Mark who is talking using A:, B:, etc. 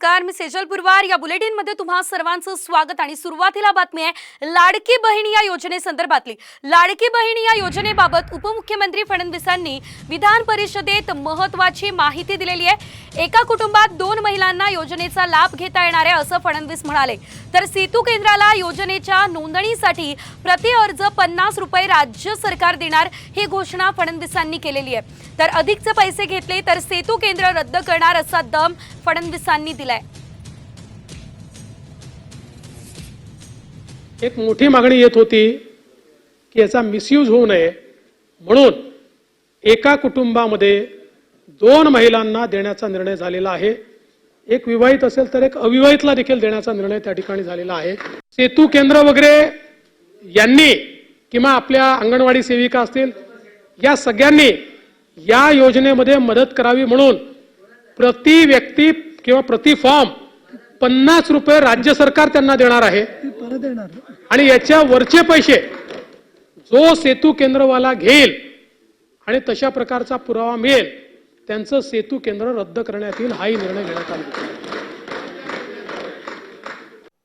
A: नमस्कार मी सेजल पुरवार. या बुलेटिनमध्ये तुम्हा सर्वांचं स्वागत आणि सुरुवातीला बातमी आहे लाडकी बहीण या योजनेसंदर्भातली. लाडकी बहीण या योजनेबाबत उपमुख्यमंत्री फडणवीसांनी विधान परिषदेत महत्वाची माहिती दिलेली आहे. एका कुटुंबात दोन महिलांना योजनेचा लाभ घेता येणार आहे असं फडणवीस म्हणाले. तर सेतू केंद्राला योजनेच्या नोंदणीसाठी प्रति अर्ज पन्नास रुपये राज्य सरकार देणार ही घोषणा फडणवीसांनी केलेली आहे. तर अधिकचे पैसे घेतले तर सेतू केंद्र रद्द करणार असा दम फडणवीसांनी दिलाय.
B: एक मोठी मागणी येत होती की याचा मिसयूज होऊ नये. म्हणून एका कुटुंबामध्ये दोन महिलांना देण्याचा निर्णय झालेला आहे. एक विवाहित असेल तर एक अविवाहितला देखील देण्याचा निर्णय त्या ठिकाणी झालेला आहे. सेतू केंद्र वगैरे यांनी किंवा आपल्या अंगणवाडी सेविका असतील या सगळ्यांनी या योजनेमध्ये मदत करावी म्हणून प्रति व्यक्ती किंवा प्रति फॉर्म पन्नास रुपये राज्य सरकार त्यांना देणार आहे. आणि याच्या वरचे पैसे जो सेतू केंद्रवाला घेईल आणि तशा प्रकारचा पुरावा मिळेल त्यांचं सेतू केंद्र रद्द करण्यात येईल हाही निर्णय घेण्यात आला.